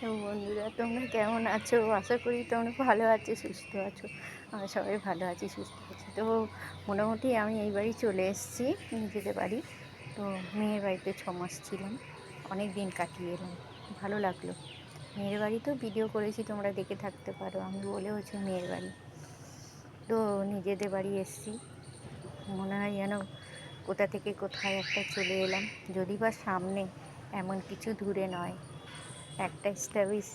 তো বন্ধুরা, তোমরা কেমন আছো? আশা করি তোমরা ভালো আছো, সুস্থ আছো। আমরা সবাই ভালো আছি, সুস্থ আছি। তো মোটামুটি আমি এই বাড়ি চলে এসেছি, নিজেদের বাড়ি। তো মেয়ের বাড়িতে ছ মাস ছিলাম, অনেক দিন কাটিয়ে এলাম। ভালো লাগল। মেয়ের বাড়ি তো ভিডিও করেছি, তোমরা দেখে থাকতে পারো। আমি বলে হচ্ছে মেয়ের বাড়ি। তো নিজেদের বাড়ি এসেছি। মনে হয় যেন কোথা থেকে কোথায় একটা চলে এলাম। যদি বা সামনে এমন কিছু দূরে নয় একটা স্ট্যাবিস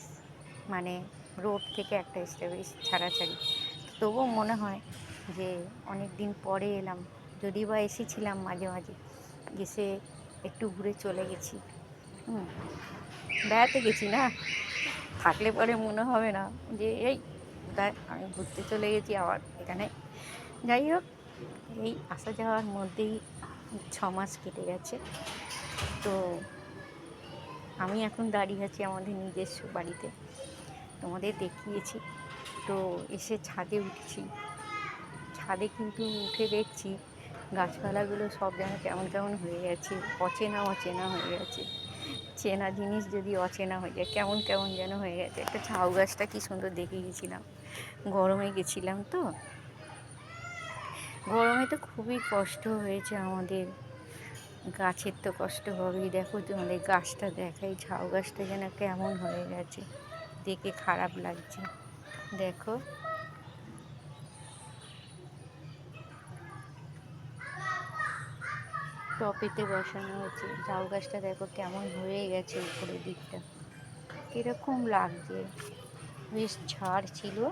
মানে রোড থেকে একটা স্ট্যাবিস ছাড়াছাড়ি। তবুও মনে হয় যে অনেক দিন পরে এলাম যদি বা এসেছিলাম মাঝে মাঝে এসে একটু ঘুরে চলে গেছি। হুম, বেড়াতে গেছি না? থাকলে পরে মনে হবে না যে এই আমি ঘুরতে চলে গেছি আবার এখানে। যাই হোক, এই আসা যাওয়ার মধ্যেই ছ মাস কেটে গেছে। তো আমি এখন দাঁড়িয়ে আছি আমাদের নিজস্ব বাড়িতে। তোমাদের দেখিয়েছি। তো এসে ছাদে উঠছি। ছাদে কিন্তু উঠে দেখছি গাছপালাগুলো সব যেন কেমন কেমন হয়ে গেছে, অচেনা অচেনা হয়ে গেছে। চেনা জিনিস যদি অচেনা হয়ে যায়, কেমন কেমন যেন হয়ে গেছে। একটা ঝাউ গাছটা কি সুন্দর দেখে গেছিলাম। গরমে গেছিলাম তো। গরমে তো খুবই কষ্ট হয়েছে আমাদের। গাছের তো কষ্ট হবেই। দেখো তোমাদের গাছটা দেখাই ঝাউ গাছটা যেন কেমন হয়ে গেছে। দেখে খারাপ লাগছে। দেখো। টপেতে বসানো হয়েছে। ঝাউ গাছটা দেখো কেমন হয়ে গেছে উপরের দিকটা। কীরকম লাগছে। বেশ ঝাড় ছিল।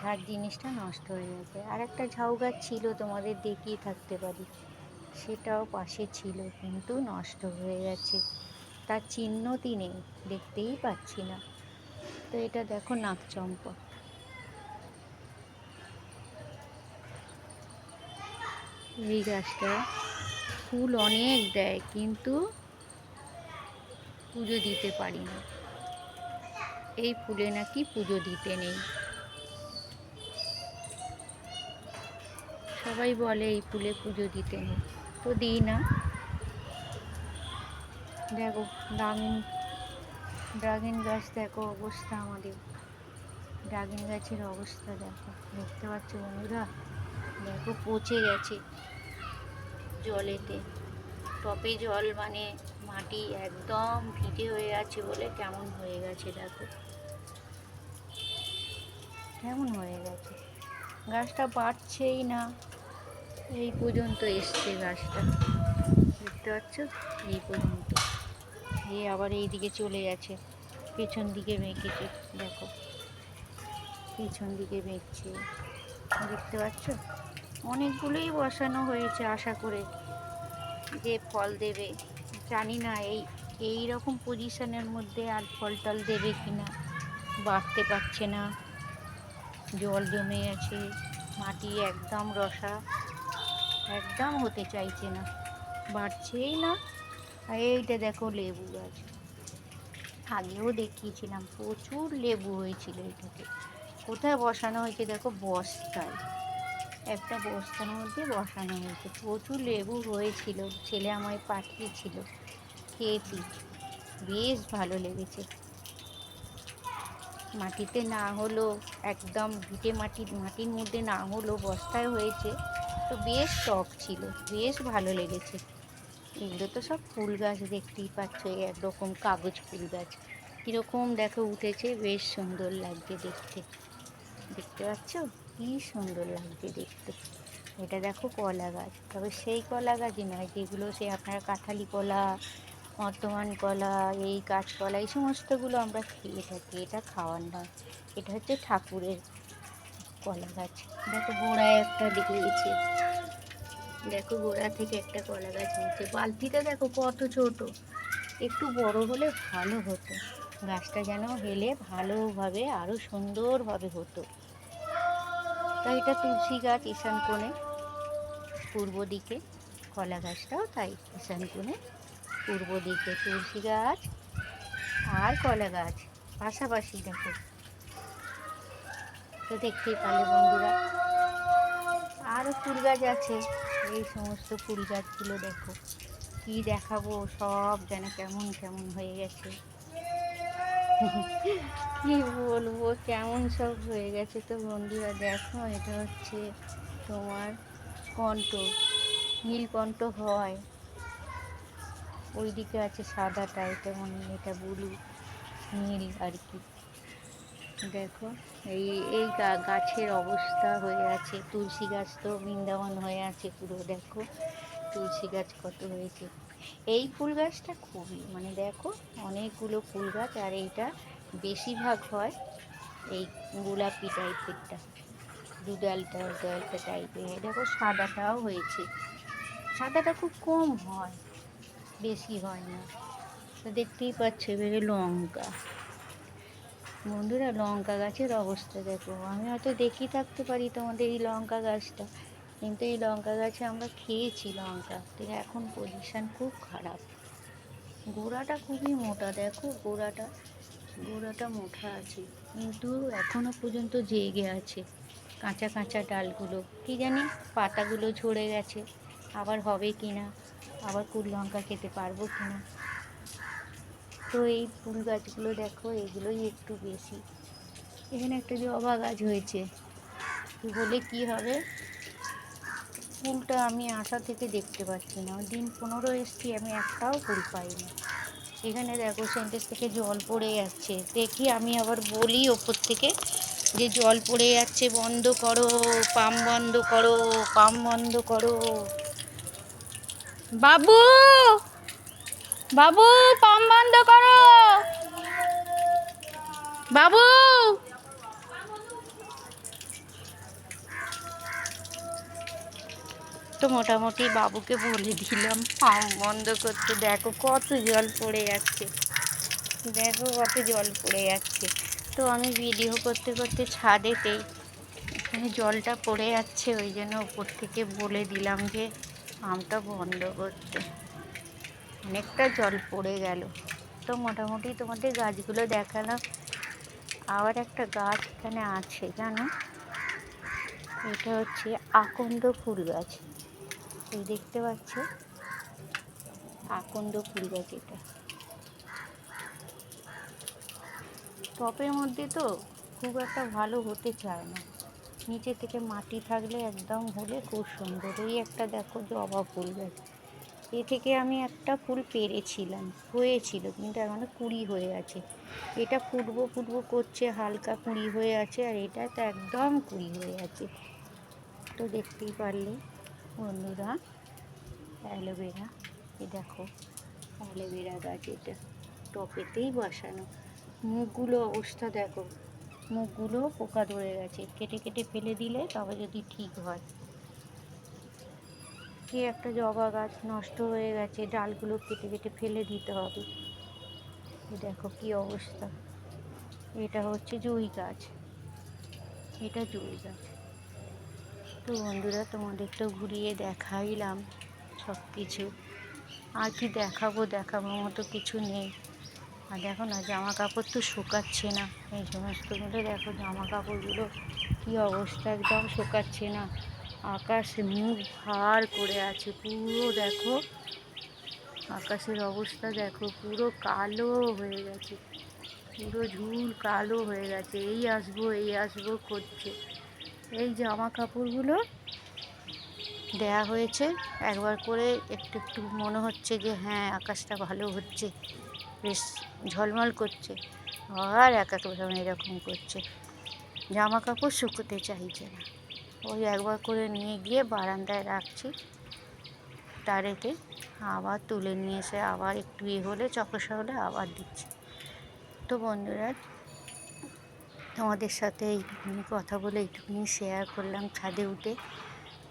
ঝাড় জিনিসটা নষ্ট হয়ে গেছে। আর একটা ঝাউ গাছ ছিল তোমাদের দেখিয়ে থাকতে পারি। সেটাও পাশে ছিল, কিন্তু নষ্ট হয়ে গেছে। তার চিহ্নটি নেই, দেখতেই পাচ্ছি না। তো এটা দেখো নাকচম্পা এই গাছটা ফুল অনেক দেয়, কিন্তু পুজো দিতে পারি না। এই ফুলে নাকি পুজো দিতে নেই। সবাই বলে এই ফুলে পুজো দিতে নেই। তো দিই না। দেখো ড্রাগন ড্রাগন গাছ দেখো, অবস্থা আমাদের। ড্রাগন গাছের অবস্থা দেখো, দেখতে পাচ্ছ বন্ধুরা? দেখো, পচে গেছে জলেতে। টপে জল মানে মাটি একদম ভিজে হয়ে আছে বলে কেমন হয়ে গেছে দেখো। কেমন হয়ে গেছে? গাছটা বাড়ছেই না। এই পর্যন্ত এসছে গাছটা। দেখতে পাচ্ছ? এই পর্যন্ত। এ আবার এই দিকে চলে গেছে। পেছন দিকে বেঁকেছে দেখো। পেছন দিকে বেঁকছে দেখতে পাচ্ছ? অনেকগুলোই বসানো হয়েছে আশা করে। যে ফল দেবে। জানি না এই এই রকম পজিশনের মধ্যে আর ফল টল দেবে কি না বাড়তে পারছে না। জল জমে আছে। মাটি একদম রসা। একদম হতে চাইছে না। বাড়ছেই না। আর এইটা দেখো লেবু গাছ। আগেও দেখিয়েছিলাম, প্রচুর লেবু হয়েছিল এটাতে। কোথায় বসানো হয়েছে দেখো, বস্তায়। একটা বস্তার মধ্যে বসানো হয়েছে। প্রচুর লেবু হয়েছিল, ছেলে আমায় পাঠিয়েছিল। খেয়েছি। বেশ ভালো লেগেছে। মাটিতে না হলো, একদম ভিটে মাটির মাটির মধ্যে না হলো বস্তায় হয়েছে। তো বেশ টক ছিল, বেশ ভালো লেগেছে। এগুলো তো সব ফুল গাছ, দেখতেই পাচ্ছ, একরকম কাগজ ফুল গাছ। কীরকম দেখো উঠেছে, বেশ সুন্দর লাগছে দেখতে। দেখতে পাচ্ছ? কি সুন্দর লাগছে দেখতে। এটা দেখো কলা গাছ, তবে সেই কলা গাছই নয়, যেগুলো সে আপনার কাঁঠালি কলা বর্তমান কলা, এই কাঁচকলা এই সমস্তগুলো আমরা খেয়ে থাকি। এটা খাওয়ার নয়। এটা হচ্ছে ঠাকুরের কলা গাছ। দেখো গোড়ায় একটা দেখে গেছে দেখো গোড়া থেকে একটা কলা গাছ হয়েছে বালতিটা দেখো কত ছোট। একটু বড় হলে ভালো হতো। গাছটা যেন হেলে ভালোভাবে আরও সুন্দরভাবে হতো। তাই এটা তুলসী গাছ ঈশান কোণে। পূর্ব দিকে কলা গাছটাও তাই ঈশান কোণে পূর্ব দিকে তুলসী গাছ আর কলা গাছ। পাশাপাশি দেখো। তো দেখতেই পারলে বন্ধুরা আরও ফুল গাছ আছে। এই সমস্ত ফুল গাছগুলো দেখো। কি দেখাবো, সব যেন কেমন কেমন হয়ে গেছে। কি বলব, কেমন সব হয়ে গেছে তো বন্ধুরা, দেখো, এটা হচ্ছে তোমার কণ্ঠ। নীলকণ্ঠ হয়। ওইদিকে আছে সাদা এটা মানে এটা ব্লু নীল আর কি। দেখো, এই এই গাছের অবস্থা হয়ে আছে, তুলসী গাছ তো বৃন্দাবন হয়ে আছে পুরো, দেখো। তুলসী গাছ কত হয়েছে। এই ফুল গাছটা খুবই মানে দেখো, অনেকগুলো ফুল গাছ, আর এইটা বেশিরভাগ হয় এই গোলাপি টাইপেরটা দুডালটা উডালটা টাইপের দেখো, সাদাটাও হয়েছে। সাদাটা খুব কম হয়। বেশি হয় না। তো দেখতেই পাচ্ছ এবারে লঙ্কা। বন্ধুরা, লঙ্কা গাছের অবস্থা দেখো। আমি হয়তো দেখি থাকতে পারি তোমাদের এই লঙ্কা গাছটা। কিন্তু এই লঙ্কা গাছে আমরা খেয়েছি লঙ্কা। তো এখন পজিশান খুব খারাপ। গোড়াটা খুবই মোটা, দেখো গোড়াটা। গোড়াটা মোটা আছে। কিন্তু এখনও পর্যন্ত জেগে আছে। কাঁচা কাঁচা ডালগুলো। কি জানি পাতাগুলো ঝরে গেছে। আবার হবে কি না আবার কুল লঙ্কা খেতে পারব কি না তো এই ফুল গাছগুলো দেখো, এগুলোই একটু বেশি। এখানে একটা জবা গাছ হয়েছে, বলে কি হবে? ফুলটা আমি আশা থেকে দেখতে পাচ্ছি না। দিন পনেরো এসছি, আমি একটাও ফুল পাইনি। এখানে দেখো সেন্টেস থেকে জল পড়ে যাচ্ছে। দেখি আমি আবার বলি ওপর থেকে যে জল পড়ে যাচ্ছে, বন্ধ করো, পাম্প বন্ধ করো, পাম্প বন্ধ করো। বাবু! বাবু পাম্প বন্ধ করো। বাবু! তো মোটামুটি বাবুকে বলে দিলাম পাম্প বন্ধ করতে। দেখো কত জল পড়ে যাচ্ছে। দেখো কত জল পড়ে যাচ্ছে। তো আমি ভিডিও করতে করতে ছাদেতেই, এখানে জলটা পড়ে যাচ্ছে, ওই জন্য উপর থেকে বলে দিলাম যে পাম্পটা বন্ধ করতে। অনেকটা জল পড়ে গেল। তো মোটামুটি তোমাদের গাছগুলো দেখালাম। আবার একটা গাছ এখানে আছে, জানো? এটা হচ্ছে আকন্দ ফুল গাছ। এই দেখতে পাচ্ছ? আকন্দ ফুল গাছ এটা। টপের মধ্যে তো খুব একটা ভালো হতে চায় না। নিচে থেকে মাটি থাকলে একদম হলে খুব সুন্দর। এই একটা দেখো জবা ফুল গাছ। এ থেকে আমি একটা ফুল পেরেছিলাম, হয়েছিল, কিন্তু এখনও কুড়ি হয়ে আছে। এটা ফুটবো ফুটবো করছে, হালকা কুড়ি হয়ে আছে, আর এটা তো একদম কুড়ি হয়ে আছে। তো দেখতেই পারলে, বন্ধুরা, অ্যালোভেরা, এ দেখো, অ্যালোভেরা গাছ এটা। টপেতেই বসানো। মুখগুলো অবস্থা দেখো। মুখগুলো পোকা ধরে গেছে। কেটে কেটে ফেলে দিলে তবে যদি ঠিক হয়। কি একটা জবা গাছ নষ্ট হয়ে গেছে, ডালগুলো কেটে কেটে ফেলে দিতে হবে। দেখো কি অবস্থা। এটা হচ্ছে জুই গাছ। এটা জুই গাছ। তো বন্ধুরা তোমাদের তো ঘুরিয়ে দেখাইলাম সব কিছু আর কি দেখাবো দেখাবো মতো কিছু নেই। আর দেখো না জামা কাপড় তো শুকাচ্ছে না। এই সমস্তগুলো দেখো জামা কাপড়গুলো কী অবস্থা, একদম শুকাচ্ছে না। আকাশ মুখ ভার করে আছে, পুরো দেখো। আকাশের অবস্থা দেখো, পুরো কালো হয়ে গেছে। পুরো ঝুল কালো হয়ে গেছে। এই আসব এই আসব করছে। এই জামা কাপড়গুলো দেয়া হয়েছে। একবার করে একটু একটু মনে হচ্ছে যে হ্যাঁ আকাশটা ভালো হচ্ছে। বেশ ঝলমল করছে। আর এক এক সময় এরকম করছে। জামা কাপড় শুকোতে চাইছে না। ওই একবার করে নিয়ে গিয়ে বারান্দায় রাখছি। তারেতে আবার তুলে নিয়ে এসে আবার একটু ইয়ে হলে, চকসা হলে আবার দিচ্ছি। তো বন্ধুরা, তোমাদের সাথে এইটুকুনি কথা বলে এইটুকুনি শেয়ার করলাম ছাদে উঠে।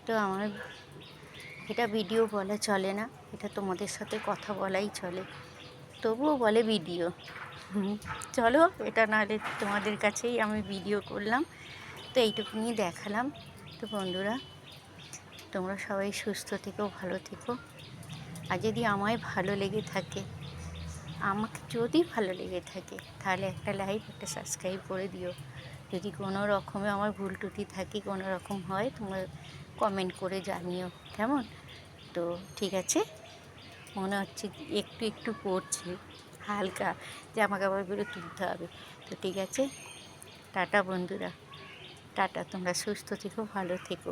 তো আমার এটা ভিডিও বলা চলে না, এটা তোমাদের সাথে কথা বলাই চলে। তবুও বলে ভিডিও। চলো, এটা নাহলে তোমাদের কাছেই আমি ভিডিও করলাম। তো এইটুকুনি দেখালাম। তো বন্ধুরা, তোমরা সবাই সুস্থ থেকো, ভালো থেকো। আর যদি আমায় ভালো লেগে থাকে, আমাকে যদি ভালো লেগে থাকে, তাহলে একটা লাইক একটা সাবস্ক্রাইব করে দিও। যদি কোনো রকমে আমার ভুল ত্রুটি থাকে, কোনো রকম হয়, তোমরা কমেন্ট করে জানিও। কেমন? তো ঠিক আছে। মনে হচ্ছে একটু একটু পড়ছে, হালকা জামা কাপড়গুলো তুলতে হবে। তো ঠিক আছে, টাটা বন্ধুরা। টাটা, তোমরা সুস্থ থেকো, ভালো থেকো।